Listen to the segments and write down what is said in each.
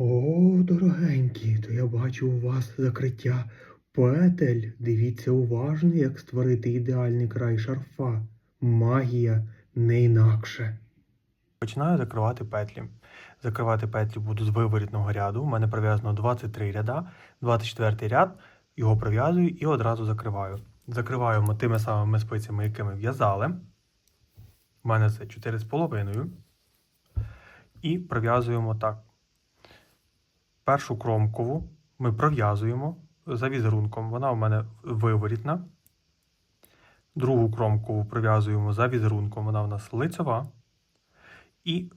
О, дорогенькі, то я бачу у вас закриття петель. Дивіться уважно, як створити ідеальний край шарфа. Магія не інакше. Починаю закривати петлі. Закривати петлі буду з виворітного ряду. У мене прив'язано 23 ряда, 24 ряд, його прив'язую і одразу закриваю. Закриваємо тими самими спицями, якими в'язали. У мене це 4,5. І пров'язуємо так. Першу кромкову ми пров'язуємо за візерунком. Вона у мене виворітна. Другу кромкову пров'язуємо за візерунком. Вона у нас лицева. І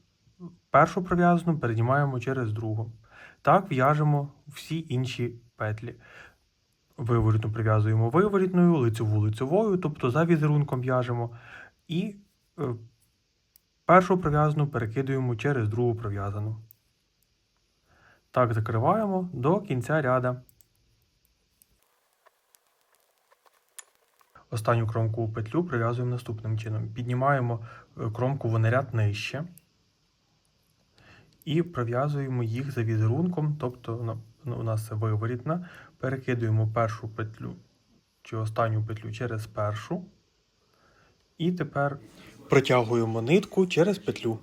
першу пров'язану перенімаємо через другу. Так в'яжемо всі інші петлі. Виворітну прив'язуємо виворітною, лицеву лицевою, тобто за візерунком в'яжемо. І е, першу пров'язану перекидуємо через другу пров'язану. Так закриваємо до кінця ряда. Останню кромкову петлю прив'язуємо наступним чином. Піднімаємо е, кромку на ряд нижче і пров'язуємо їх за візерунком, тобто ну, у нас це виворітна. Перекидуємо першу петлю чи останню петлю через першу. І тепер протягуємо нитку через петлю.